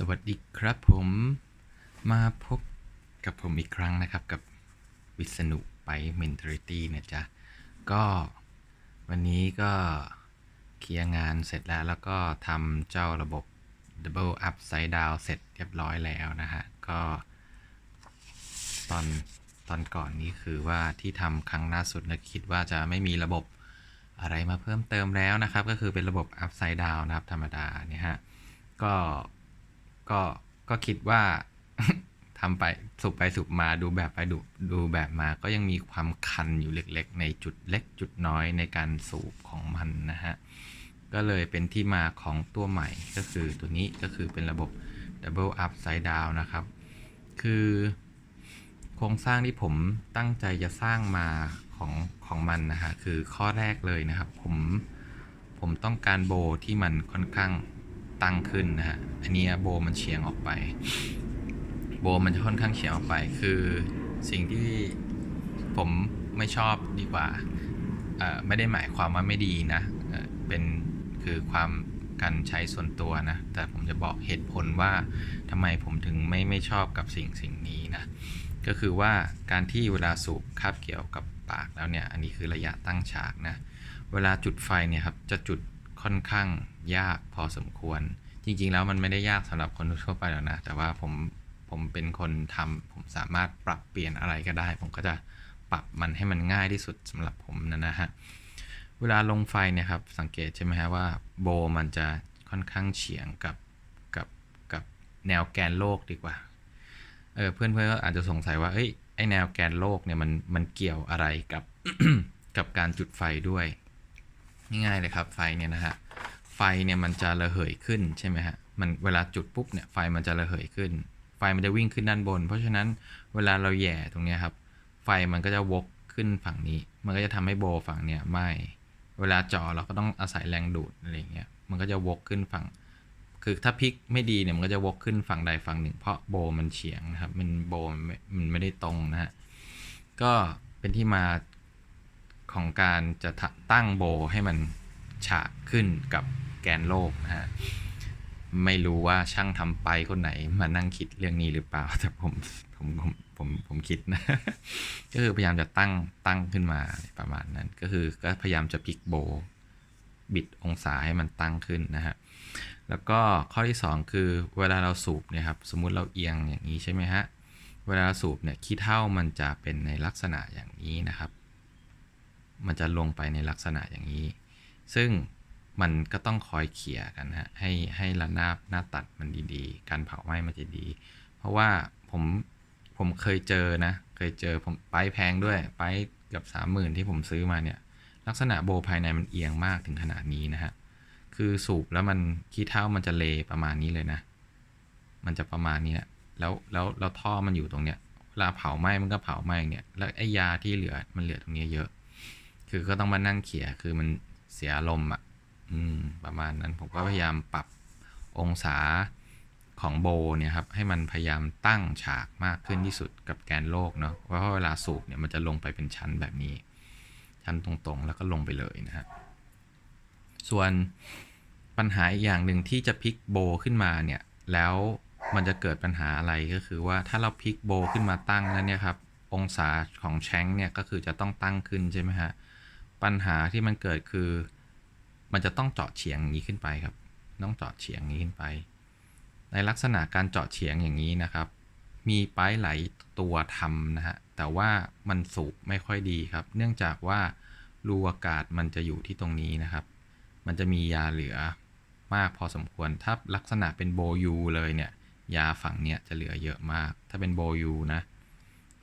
สวัสดีครับผมมาพบกับผมอีกครั้งนะครับกับวิษณุไป Mentality นะจ๊ะ ก็วันนี้ก็เคลียร์งานเสร็จแล้ว แล้วก็ทำเจ้าระบบ Double Upside Down เสร็จเรียบร้อยแล้วนะฮะ ก็ตอนตอนก่อนนี้คือว่าที่ทำครั้งล่าสุดนะคิดว่าจะไม่มีระบบอะไรมาเพิ่มเติมแล้วนะครับ ก็คือเป็นระบบ Upside Down นะครับธรรมดาเนี่ยฮะ ก็ ก็ก็คิดว่าทำไปสุบไปสุบมาดูแบบไปดูดูแบบมาก็ยังมีความคันอยู่เล็ก ๆ ในจุดเล็กจุดน้อยในการสูบของมันนะฮะ ก็เลยเป็นที่มาของตัวใหม่ก็คือตัวนี้ก็คือเป็นระบบ Double Upside Down นะครับ คือโครงสร้างที่ผมตั้งใจจะสร้างมาของของมันนะฮะ คือข้อแรกเลยนะครับ ผมผมต้องการโบที่มันค่อนข้าง ตั้งขึ้นนะฮะ อันนี้โบมันเฉียงออกไป โบมันจะค่อนข้างเฉียงออกไป คือสิ่งที่ผมไม่ชอบดีกว่า ไม่ได้หมายความว่าไม่ดีนะเเป็นคือความการใช้ส่วนตัวนะ แต่ผมจะบอกเหตุผลว่าทำไมผมถึงไม่ไม่ชอบกับสิ่งสิ่งนี้นะ ก็คือว่าการที่เวลาสูบคาบเกี่ยวกับปากแล้วเนี่ย อันนี้คือระยะตั้งฉากนะ เวลาจุดไฟเนี่ยครับ จะจุด ค่อนข้างยากพอสมควร จริง ๆ แล้วมันไม่ได้ยากสำหรับคนทั่วไปหรอกนะ แต่ว่าผมผมเป็นคนทำผมสามารถปรับเปลี่ยนอะไรก็ได้ ผมก็จะปรับมันให้มันง่ายที่สุดสำหรับผมนะนะฮะเวลาลงไฟเนี่ยครับสังเกตใช่ไหมฮะว่าโบมันจะค่อนข้างเฉียงกับกับกับแนวแกนโลกดีกว่าเออเพื่อนเพื่อนก็อาจจะสงสัยว่าเอ้ยไอแนวแกนโลกเนี่ยมันมันเกี่ยวอะไรกับกับการจุดไฟด้วย ง่ายๆเลยครับไฟเนี่ยนะฮะไฟเนี่ยมันจะระเหยขึ้นใช่ไหมฮะมันเวลาจุดปุ๊บเนี่ยไฟมันจะระเหยขึ้น ไฟมันจะวิ่งขึ้นด้านบน เพราะฉะนั้นเวลาเราแหย่ตรงนี้ครับ ไฟมันก็จะวกขึ้นฝั่งนี้ มันก็จะทำให้โบฝั่งเนี้ยไหมเวลาเจาะเราก็ต้องอาศัยแรงดูดอะไรเงี้ยมันก็จะวกขึ้นฝั่ง คือถ้าพลิกไม่ดีเนี่ยมันก็จะวกขึ้นฝั่งใดฝั่งหนึ่ง เพราะโบมันเฉียงนะครับมันโบมันมันไม่ได้ตรงนะฮะก็เป็นที่มา ของการจะตั้งโบให้มันฉากขึ้นกับแกนโลกนะฮะไม่รู้ว่าช่างทำไปคนไหนมานั่งคิดเรื่องนี้หรือเปล่า แต่ผมผมผมผมผมคิดนะ ก็คือพยายามจะตั้งตั้งขึ้นมาประมาณนั้น ก็คือก็พยายามจะพลิกโบ บิดองศาให้มันตั้งขึ้นนะฮะแล้วก็ข้อที่ 2 คือเวลาเราสูบเนี่ยครับสมมุติเราเอียงอย่างนี้ใช่ไหมฮะเวลาสูบเนี่ยขี้เท่ามันจะเป็นในลักษณะอย่างนี้นะครับ มันจะลงไปในลักษณะอย่างนี้ ซึ่งมันก็ต้องคอยเขี่ยกันฮะให้ให้ระนาบหน้าตัดมันดีๆ การเผาไหม้มันจะดี เพราะว่าผมผมเคยเจอนะ เคยเจอผมไปแพงด้วยไปเกือบสามหมื่นที่ผมซื้อมาเนี่ยลักษณะโบภายในมันเอียงมากถึงขนาดนี้นะฮะ คือสูบแล้วมันขี้เท่ามันจะเลประมาณนี้เลยนะ มันจะประมาณนี้แหละแล้วแล้วแล้วท่อมันอยู่ตรงเนี้ยเวลาเผาไหม้มันก็เผาไหม้เนี่ย แล้วไอ้ยาที่เหลือมันเหลือตรงนี้เยอะ คือก็ต้องมานั่งเขี่ยคือมันเสียลมอะ อืม ประมาณนั้นผมก็พยายามปรับองศาของโบเนี่ยครับ ให้มันพยายามตั้งฉากมากขึ้นที่สุดกับแกนโลกเนาะเพราะว่าเวลาสูบเนี่ยมันจะลงไปเป็นชั้นแบบนี้ ชั้นตรงๆ แล้วก็ลงไปเลยนะฮะส่วนปัญหาอีกอย่างหนึ่งที่จะพลิกโบขึ้นมาเนี่ย แล้วมันจะเกิดปัญหาอะไรก็คือว่าถ้าเราพลิกโบขึ้นมาตั้งแล้วเนี่ยครับ องศาของแชงค์เนี่ยก็คือจะต้องตั้งขึ้นใช่ไหมฮะ ปัญหาที่มันเกิดคือ มันจะต้องเจาะเฉียงอย่างนี้ขึ้นไปครับ ต้องเจาะเฉียงอย่างนี้ขึ้นไป ในลักษณะการเจาะเฉียงอย่างนี้นะครับ มีไปล์หลายตัวทำนะฮะ แต่ว่ามันสูบไม่ค่อยดีครับ เนื่องจากว่ารูอากาศมันจะอยู่ที่ตรงนี้นะครับ มันจะมียาเหลือมากพอสมควร ถ้าลักษณะเป็นโบยูเลยเนี่ย ยาฝั่งเนี้ยจะเหลือเยอะมาก ถ้าเป็นโบยูนะ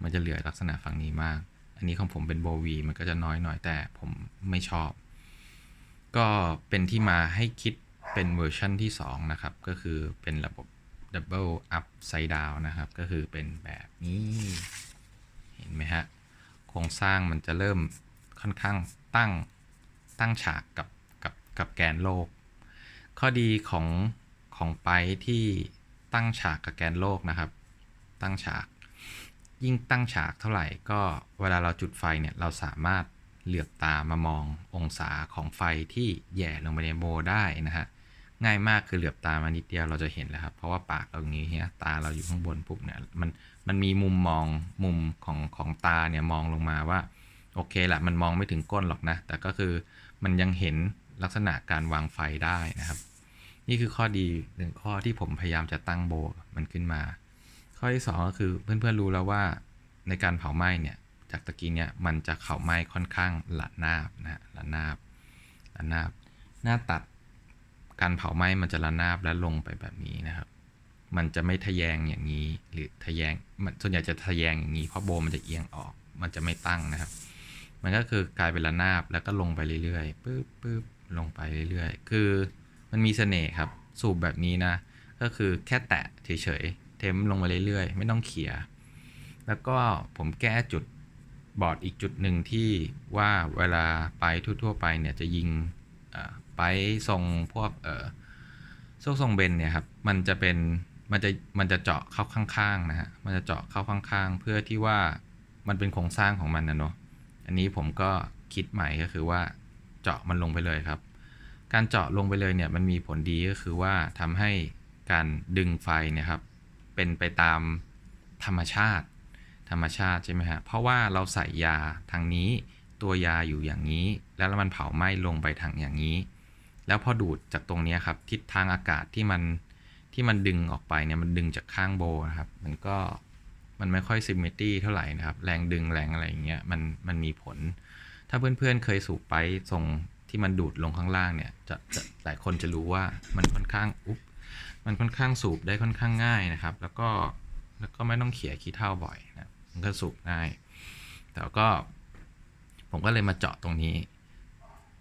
มันจะเหลือลักษณะฝั่งนี้มาก อันนี้ของผมเป็นโบวีมันก็จะน้อยหน่อยแต่ผมไม่ชอบ ก็เป็นที่มาให้คิดเป็นเวอร์ชันที่ 2 นะครับ ก็คือเป็นระบบ Double Upside Down นะครับ ก็คือเป็นแบบนี้ เห็นไหมฮะ โครงสร้างมันจะเริ่มค่อนข้างตั้งตั้งฉากกับกับกับแกนโลก ข้อดีของของไปที่ตั้งฉากกับแกนโลกนะครับ ตั้งฉาก ยิ่งตั้งฉากเท่าไหร่ก็เวลาเราจุดไฟเนี่ยเราสามารถเหลือบตามามององศาของไฟที่แย่ลงไปในโบได้นะฮะง่ายมากคือเหลือบตามานิดเดียวเราจะเห็นแล้วครับเพราะว่าปากเราอย่างนี้เนี้ยตาเราอยู่ข้างบนปุ๊บเนี่ยมันมันมีมุมมองมุมของของตาเนี่ยมองลงมาว่าโอเคแหละมันมองไม่ถึงก้นหรอกนะ แต่ก็คือมันยังเห็นลักษณะการวางไฟได้นะครับ นี่คือข้อดีหนึ่งข้อที่ผมพยายามจะตั้งโบมันขึ้นมา ข้อที่สองก็คือเพื่อนๆรู้แล้วว่าในการเผาไหม้เนี่ยจากตะกี้เนี่ยมันจะเผาไหม้ค่อนข้างละนาบนะละนาบละนาบ หน้าตัดการเผาไหม้มันจะระนาบและลงไปแบบนี้นะครับ มันจะไม่ทะแยงอย่างนี้หรือทะแยงมันส่วนใหญ่จะทะแยงอย่างนี้เพราะโบมันจะเอียงออก มันจะไม่ตั้งนะครับ มันก็คือกลายเป็นระนาบแล้วก็ลงไปเรื่อยๆปึ๊บปึ๊บลงไปเรื่อยๆ คือมันมีเสน่ห์ครับ สูบแบบนี้นะ ก็คือแค่แตะเฉยๆ ทมลงมาเรื่อยๆ ไม่ต้องเขี่ยแล้วก็ผมแก้จุดบอดอีกจุดหนึ่งที่ว่าเวลาไปทั่วๆไปเนี่ยจะยิงไปทรงพวกเออโซ่ทรงเบนเนี่ยครับมันจะเป็นมันจะมันจะเจาะเข้าข้างๆนะฮะมันจะเจาะเข้าข้างๆ เพื่อที่ว่ามันเป็นโครงสร้างของมันนะเนาะอันนี้ผมก็คิดใหม่ก็คือว่าเจาะมันลงไปเลยครับ การเจาะลงไปเลยเนี่ยมันมีผลดีก็คือว่าทำให้การดึงไฟเนี่ยครับ เป็นไปตามธรรมชาติ ธรรมชาติใช่ไหมฮะเพราะว่าเราใส่ยาทางนี้ ตัวยาอยู่อย่างนี้ แล้วมันเผาไหม้ลงไปทางอย่างนี้ แล้วพอดูดจากตรงนี้ครับทิศทางอากาศที่มันที่มันดึงออกไปเนี่ยมันดึงจากข้างโบนะครับ มันก็มันไม่ค่อยซิมเมตรีเท่าไหร่นะครับ แรงดึงแรงอะไรอย่างเงี้ยมันมันมีผล ถ้าเพื่อนๆเคยสูบไปทรงที่มันดูดลงข้างล่างเนี่ยจะจะหลายคนจะรู้ว่ามันค่อนข้างอุ๊บ มันค่อนข้างสูบได้ค่อนข้างง่ายนะครับ แล้วก็แล้วก็ไม่ต้องเขี่ยขี้เท่าบ่อยนะมันก็สูบง่าย แต่ก็ผมก็เลยมาเจาะตรงนี้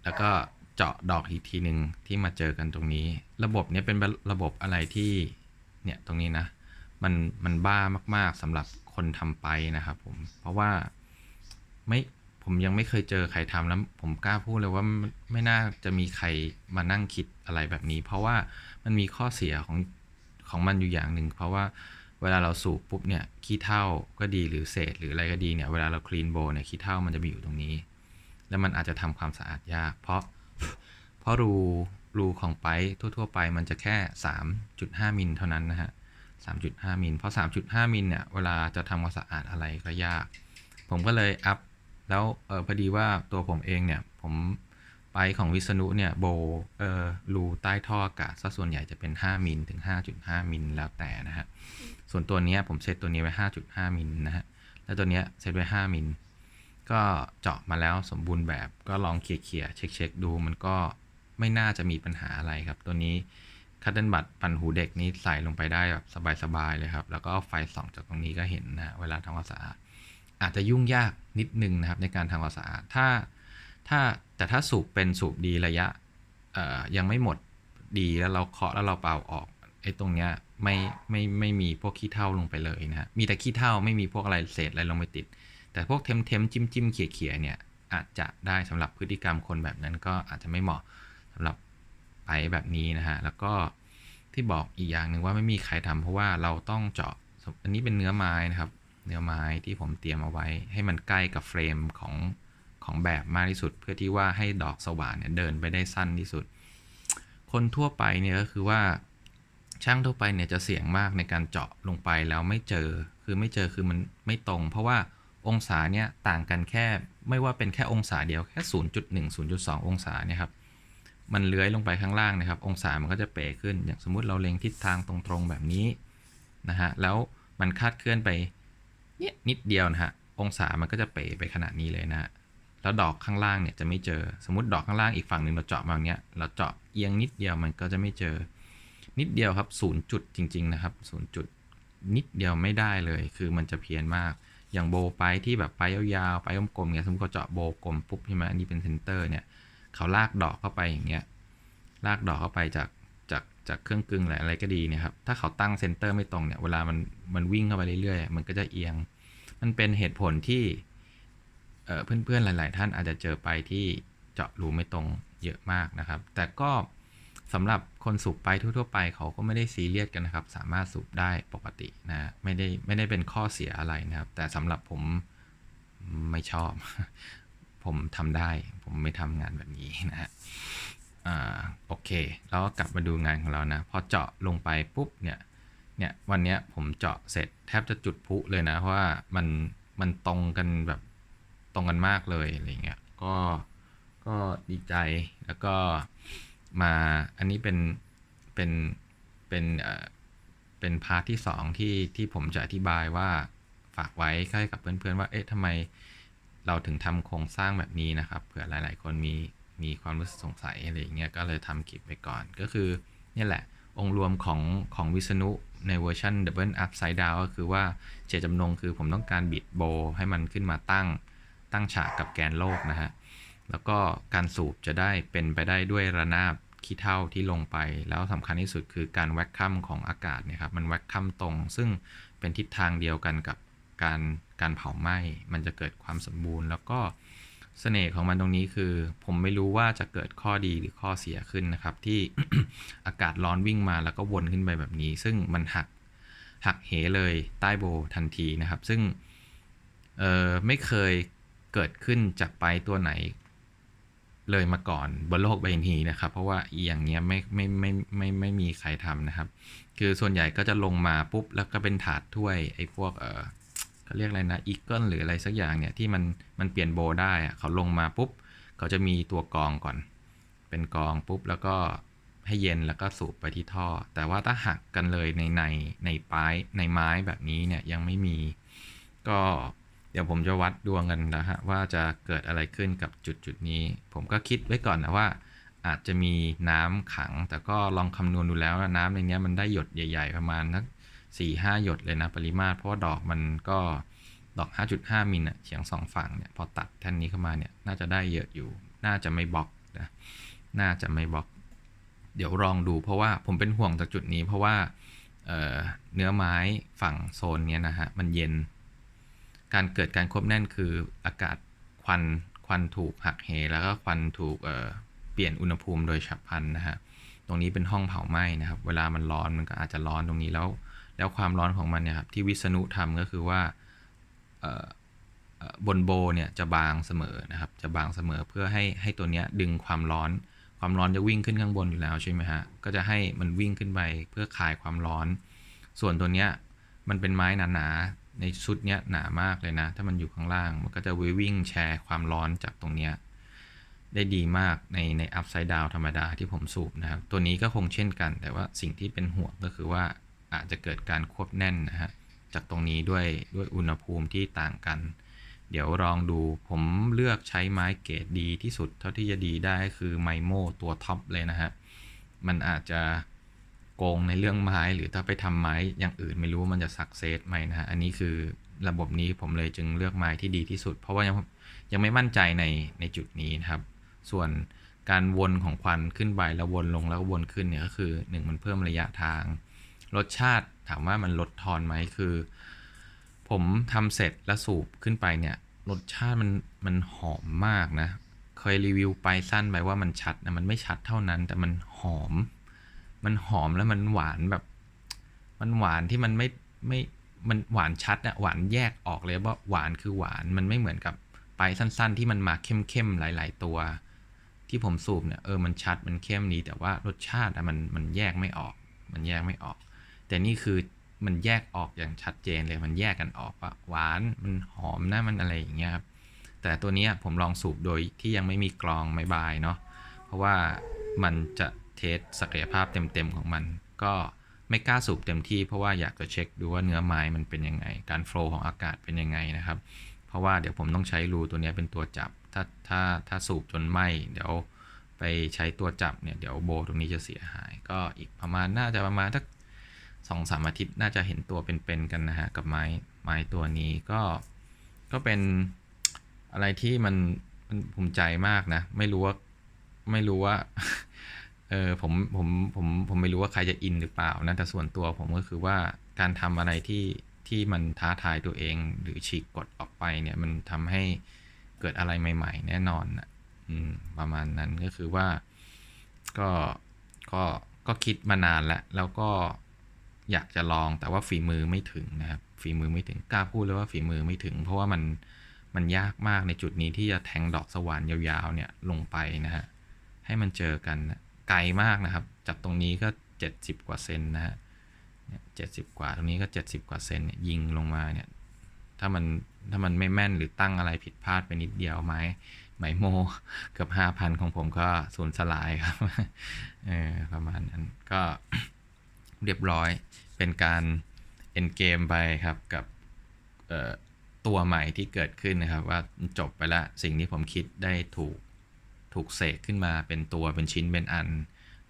แล้วก็เจาะดอกอีกทีหนึ่งที่มาเจอกันตรงนี้ ระบบนี้เป็นระบบอะไรที่เนี่ยตรงนี้นะมันมันบ้ามาก ๆสำหรับคนทำไปนะครับผมเพราะว่าไม่ผมยังไม่เคยเจอใครทำแล้วผมกล้าพูดเลยว่าไม่น่าจะมีใครมานั่งคิดอะไรแบบนี้ เพราะว่า มันมีข้อเสียของของมันอยู่อย่างหนึ่ง เพราะว่าเวลาเราสูบปุ๊บเนี่ยขี้เท่าก็ดีหรือเศษหรืออะไรก็ดีเนี่ยเวลาเราคลีนโบเนี่ยขี้เท่ามันจะมีอยู่ตรงนี้ แล้วมันอาจจะทำความสะอาดยาก เพราะเพราะรูรูของไปทั่ว ๆ ไปมันจะแค่ 3.5 มิลเท่านั้นนะฮะ 3.5 มิล เพราะ 3.5 มิลเนี่ยเวลาจะทำความสะอาดอะไรก็ยาก ผมก็เลยอัพ แล้วเออพอดีว่าตัวผมเองเนี่ย ผม ไปของวิษณุเนี่ยโบเออรูใต้ท่ออากาศซะส่วนใหญ่จะเป็น 5มิลถึง 5.5มิลแล้วแต่นะฮะ ส่วนตัวนี้ผมเซตตัวนี้ไว้ 5.5มิลนะฮะ แล้วตัวนี้เซตไว้ 5มิล ก็เจาะมาแล้วสมบูรณ์แบบก็ลองเขี่ยๆเช็คๆดูมันก็ไม่น่าจะมีปัญหาอะไรครับ ตัวนี้คัตเติลบัตปั่นหูเด็กนี้ใส่ลงไปได้แบบสบาย ๆ เลยครับ แล้วก็ไฟส่องจากตรงนี้ก็เห็นนะเวลาทำความสะอาดอาจจะยุ่งยากนิดนึงนะครับในการทำความสะอาดถ้า ถ้าแต่ถ้าสูบเป็นสูบดีระยะยังไม่หมดดีแล้วเราเคาะแล้วเราเป่าออกไอ้ตรงเนี้ยไม่ไม่ไม่มีพวกขี้เท่าลงไปเลยนะฮะมีแต่ขี้เท่าไม่มีพวกอะไรเศษอะไรลงไปติด แต่พวกเทมเทมจิ้มจิ้มเขี่ยเขี่ยเนี่ยอาจจะได้สำหรับพฤติกรรมคนแบบนั้นก็อาจจะไม่เหมาะสำหรับไปแบบนี้นะฮะแล้วก็ที่บอกอีกอย่างหนึ่งว่าไม่มีใครทำเพราะว่าเราต้องเจาะอันนี้เป็นเนื้อไม้นะครับ เนื้อไม้ที่ผมเตรียมเอาไว้ ให้มันใกล้กับเฟรมของ ของแบบมากที่สุด เพื่อที่ว่าให้ดอกสว่านเนี่ยเดินไปได้สั้นที่สุด คนทั่วไปเนี่ยก็คือว่าช่างทั่วไปเนี่ยจะเสี่ยงมากในการเจาะลงไปแล้วไม่เจอ คือไม่เจอคือมันไม่ตรง เพราะว่าองศาเนี่ยต่างกันแค่ไม่ว่าเป็นแค่องศาเดียวแค่ 0.1 0.2 องศาเนี่ยครับ มันเลื้อยลงไปข้างล่างนะครับ องศามันก็จะเป๋ขึ้น อย่างสมมุติเราเล็งทิศทางตรงๆแบบนี้นะฮะ แล้วมันคาดเคลื่อนไปเนี่ยนิดเดียวนะฮะ องศามันก็จะเป๋ไปขนาดนี้เลยนะฮะ แล้วดอกข้างล่างเนี่ยจะไม่เจอ สมมติดอกข้างล่างอีกฝั่งหนึ่งเราเจาะมาอย่างเนี้ย เราเจาะเอียงนิดเดียวมันก็จะไม่เจอ นิดเดียวครับศูนย์จุดจริง ๆ นะครับศูนย์จุดนิดเดียวไม่ได้เลย คือมันจะเพี้ยนมาก อย่างโบไปที่แบบไปยาวๆ ไปกลมๆเนี่ยสมมติเขาเจาะโบกลมปุ๊บใช่ไหมอันนี้เป็นเซนเตอร์เนี่ย เขาลากดอกเข้าไปอย่างเงี้ย ลากดอกเข้าไปจากจากจากเครื่องกึ่งอะไรก็ดีนี่ยครับ ถ้าเขาตั้งเซนเตอร์ไม่ตรงเนี่ย เวลามันมันวิ่งเข้าไปเรื่อยๆ มันก็จะเอียง มันเป็นเหตุผลที่ เพื่อนๆหลาย ๆ ท่านอาจจะเจอไปที่เจาะรูไม่ตรงเยอะมากนะครับ แต่ก็สำหรับคนสูบไปทั่ว ๆ ไปเขาก็ไม่ได้ซีเรียสกันนะครับ สามารถสูบได้ปกตินะไม่ได้ไม่ได้เป็นข้อเสียอะไรนะครับ แต่สำหรับผมไม่ชอบ ผมทำได้ ผมไม่ทำงานแบบนี้นะฮะอ่าโอเค แล้วก็กลับมาดูงานของเรานะ พอเจาะลงไปปุ๊บเนี่ยเนี่ยวันนี้ผมเจาะเสร็จแทบจะจุดพุเลยนะ เพราะว่ามันมันตรงกันแบบ ตรงกันมากเลยอะไรเงี้ยก็ก็ดีใจแล้วก็มาอันนี้เป็นเป็นเป็นเอ่อเป็นพาร์ทที่สองที่ที่ผมจะอธิบายว่าฝากไว้ให้กับเพื่อนๆว่าเอ๊ะทำไมเราถึงทำโครงสร้างแบบนี้นะครับเผื่อหลาย ๆ คนมีมีความรู้สึกสงสัยอะไรอย่างเงี้ยก็เลยทำคลิปไปก่อนก็คือเนี่ยแหละ องค์รวมของของวิษณุในเวอร์ชัน Double Upside Down ก็คือว่าเจตจำนงคือผมต้องการบิดโบให้มันขึ้นมาตั้ง ตั้งฉากกับแกนโลกนะฮะ แล้วก็การสูบจะได้เป็นไปได้ด้วยระนาบขี้เท่าที่ลงไป แล้วสำคัญที่สุดคือการแวคคัมของอากาศเนะครับ มันแวคคัมตรง ซึ่งเป็นทิศทางเดียวกันกับการการเผาไหม้ มันจะเกิดความสมบูรณ์ แล้วก็เสน่ห์ของมันตรงนี้คือ ผมไม่รู้ว่าจะเกิดข้อดีหรือข้อเสียขึ้นนะครับ ที่อากาศร้อนวิ่งมาแล้วก็วนขึ้นไปแบบนี้ ซึ่งมันหักหักเหเลยใต้โบทันทีนะครับ ซึ่งเออไม่เคย เกิดขึ้นจากไปตัวไหน เลยมาก่อนบนโลกใบนี้นะครับ เพราะว่าอย่างเงี้ยไม่ไม่ไม่ไม่ไม่ไม่มีใครทำนะครับ คือส่วนใหญ่ก็จะลงมาปุ๊บแล้วก็เป็นถาดถ้วยไอ้พวกเออเขาเรียกอะไรนะอีเกิลหรืออะไรสักอย่างเนี่ยที่มันมันเปลี่ยนโบได้อะเขาลงมาปุ๊บเขาจะมีตัวกองก่อน เป็นกองปุ๊บแล้วก็ให้เย็นแล้วก็สูบไปที่ท่อ แต่ว่าถ้าหักกันเลยในในในปลายในไม้แบบนี้เนี่ยยังไม่มีก็ เดี๋ยวผมจะวัดดวงกันนะฮะว่าจะเกิดอะไรขึ้นกับจุดจุดนี้ ผมก็คิดไว้ก่อนนะว่า อาจจะมีน้ำขัง แต่ก็ลองคำนวณดูแล้วนะน้ำในเนี้ยมันได้หยดใหญ่ ๆ ประมาณนักสี่ห้าหยดเลยนะปริมาตรเพราะว่าดอกมันก็ดอก 5.5 มิลอะเฉียงสองฝั่งเนี่ยพอตัดแท่นนี้เข้ามาเนี่ยน่าจะได้เยอะอยู่ น่าจะไม่บล็อกนะน่าจะไม่บล็อก เดี๋ยวลองดูเพราะว่าผมเป็นห่วงจากจุดนี้เพราะว่าเเนื้อไม้ฝั่งโซนเนี้ยนะฮะมันเย็น การเกิดการควบแน่นคืออากาศควันควันถูกหักเหแล้วก็ควันถูกเเปลี่ยนอุณหภูมิโดยฉับพลันนะฮะตรงนี้เป็นห้องเผาไหม้นะครับ เวลามันร้อนมันก็อาจจะร้อนตรงนี้แล้ว แล้วความร้อนของมันเนี่ยครับที่วิษณุทำก็คือว่าบนโบเนี่ยจะบางเสมอนะครับ จะบางเสมอเพื่อให้ให้ตัวเนี้ยดึงความร้อน ความร้อนจะวิ่งขึ้นข้างบนอยู่แล้วใช่ไหมฮะก็จะให้มันวิ่งขึ้นไปเพื่อคลายความร้อน ส่วนตัวเนี้ยมันเป็นไม้หนาๆ ในชุดเนี้ยหนามากเลยนะ ถ้ามันอยู่ข้างล่าง มันก็จะวิ่งแชร์ความร้อนจากตรงเนี้ยได้ดีมากในในอัพไซด์ดาวธรรมดาที่ผมสูบนะครับ ตัวนี้ก็คงเช่นกัน แต่ว่าสิ่งที่เป็นห่วงก็คือว่าอาจจะเกิดการควบแน่นนะฮะจากตรงนี้ด้วยด้วยอุณหภูมิที่ต่างกัน เดี๋ยวลองดูผมเลือกใช้ไม้เกรดดีที่สุดเท่าที่จะดีได้คือไมโมตัวท็อปเลยนะฮะมันอาจจะ โกงในเรื่องไม้ หรือถ้าไปทำไม้อย่างอื่นไม่รู้มันจะสักเซสไหมนะฮะอันนี้คือระบบนี้ผมเลยจึงเลือกไม้ที่ดีที่สุด เพราะว่ายังยังไม่มั่นใจในในจุดนี้นะครับ ส่วนการวนของควันขึ้นไปแล้ววนลงแล้ววนขึ้นเนี่ยก็คือ 1 มันเพิ่มระยะทาง รสชาติถามว่ามันลดทอนไหมคือ ผมทำเสร็จแล้วสูบขึ้นไปเนี่ยรสชาติมันมันหอมมากนะ เคยรีวิวไปสั้นไปว่ามันชัดนะมันไม่ชัดเท่านั้น แต่มันหอม มันหอมแล้วมันหวานแบบ มันหวานที่มันไม่ไม่มันหวานชัดอะหวานแยกออกเลยว่าหวานคือหวานมันไม่เหมือนกับไปสั้น ๆ ที่มันมาเข้มๆหลาย ๆ ตัว ที่ผมสูบเนี่ยเออมันชัดมันเข้มนี้แต่ว่ารสชาติอะมันมันแยกไม่ออก มันแยกไม่ออก แต่นี่คือมันแยกออกอย่างชัดเจนเลยมันแยกกันออกว่าหวานมันหอมนะมันอะไรอย่างเงี้ยครับแต่ตัวนี้ผมลองสูบโดยที่ยังไม่มีกรองไม่บายเนาะเพราะว่ามันจะ เทสศักยภาพเต็มๆของมัน ก็ไม่กล้าสูบเต็มที่เพราะว่าอยากจะเช็คดูว่าเนื้อไม้มันเป็นยังไง การโฟล์ของอากาศเป็นยังไงนะครับ เพราะว่าเดี๋ยวผมต้องใช้รูตัวนี้เป็นตัวจับ ถ้าถ้าถ้าสูบจนไหมเดี๋ยวไปใช้ตัวจับเนี่ยเดี๋ยวโบตรงนี้จะเสียหาย ก็อีกประมาณน่าจะประมาณสักสองสามอาทิตย์น่าจะเห็นตัวเป็นๆกันนะฮะกับไม้ไม้ตัวนี้ก็ก็เป็นอะไรที่มันมันภูมิใจมากนะ ไม่รู้ว่าไม่รู้ว่า เออผมผมผมผมไม่รู้ว่าใครจะอินหรือเปล่านะแต่ส่วนตัวผมก็คือว่าการทำอะไรที่ที่มันท้าทายตัวเองหรือฉีกกฎออกไปเนี่ยมันทำให้เกิดอะไรใหม่ ๆ แน่นอนนะอืมประมาณนั้นก็คือว่าก็ก็ก็คิดมานานแล้วแล้วก็อยากจะลองแต่ว่าฝีมือไม่ถึงนะครับ ฝีมือไม่ถึงกล้าพูดเลยว่าฝีมือไม่ถึง เพราะว่ามันมันยากมากในจุดนี้ที่จะแทงดอกสว่านยาวๆเนี่ยลงไปนะฮะให้มันเจอกันนะ ไกลมากนะครับ จากตรงนี้ก็ 70 กว่าเซนนะฮะเจ็ดสิบกว่าตรงนี้ก็ 70 กว่าเซนเนี่ยยิงลงมาเนี่ยถ้ามันถ้ามันไม่แม่นหรือตั้งอะไรผิดพลาดไปนิดเดียวไหมไหมโมเกือบ5,000ของผมก็สูญสลายครับเออประมาณนั้นก็เรียบร้อยเป็นการเอ็นเกมไปครับกับตัวใหม่ที่เกิดขึ้นนะครับ ว่าจบไปละสิ่งที่ผมคิดได้ถูก ถูกเสกขึ้นมาเป็นตัวเป็นชิ้นเป็นอัน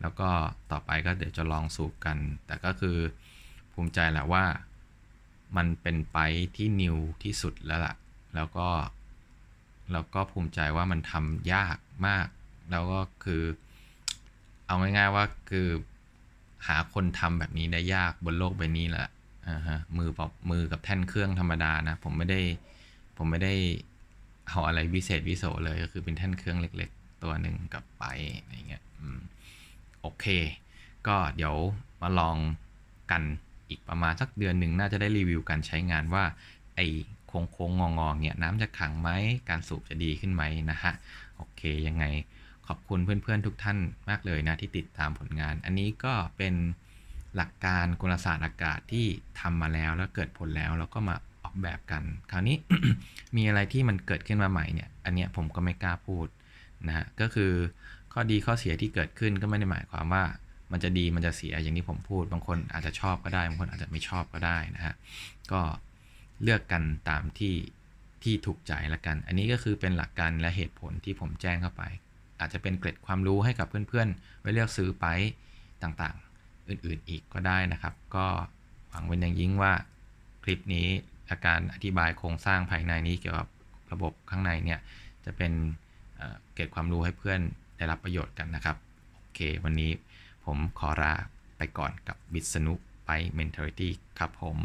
แล้วก็ต่อไปก็เดี๋ยวจะลองสูบกัน แต่ก็คือภูมิใจแหละว่ามันเป็นไปที่นิวที่สุดแล้วล่ะ แล้วก็แล้วก็ภูมิใจว่ามันทำยากมาก แล้วก็คือ เอาง่ายๆว่าคือหาคนทำแบบนี้ได้ยากบนโลกใบนี้แหละอ่าฮะมือปอบมือกับแท่นเครื่องธรรมดานะ ผมไม่ได้ผมไม่ได้เอาอะไรวิเศษวิโสเลยก็คือเป็นแท่นเครื่องเล็ก ตัวหนึ่งกับไปอะไรเงี้ยโอเค ก็เดี๋ยวมาลองกันอีกประมาณสักเดือนหนึ่งน่าจะได้รีวิวการใช้งานว่าไอ้โค้งโค้งงองๆเนี่ยน้ำจะขังไหมการสูบจะดีขึ้นไหมนะฮะโอเคยังไงขอบคุณเพื่อนๆทุกท่านมากเลยนะที่ติดตามผลงาน อันนี้ก็เป็นหลักการกลศาสตร์อากาศที่ทำมาแล้วแล้วเกิดผลแล้วแล้วก็มาออกแบบกัน คราวนี้มีอะไรที่มันเกิดขึ้นมาใหม่เนี่ย อันเนี้ยผมก็ไม่กล้าพูด นะฮะก็คือข้อดีข้อเสียที่เกิดขึ้นก็ไม่ได้หมายความว่ามันจะดีมันจะเสียอย่างที่ผมพูด บางคนอาจจะชอบก็ได้บางคนอาจจะไม่ชอบก็ได้นะฮะก็เลือกกันตามที่ที่ถูกใจละกัน อันนี้ก็คือเป็นหลักการและเหตุผลที่ผมแจ้งเข้าไป อาจจะเป็นเกร็ดความรู้ให้กับเพื่อนๆไว้เลือกซื้อไปต่างๆ อื่นๆอีกก็ได้นะครับ ก็หวังเป็นอย่างยิ่งว่าคลิปนี้อาการอธิบายโครงสร้างภายในนี้เกี่ยวกับระบบข้างในเนี่ยจะเป็น เกร็ดความรู้ให้เพื่อนได้รับประโยชน์กันนะครับ โอเค วันนี้ผมขอลาไปก่อนกับวิศนุไป mentality ครับผม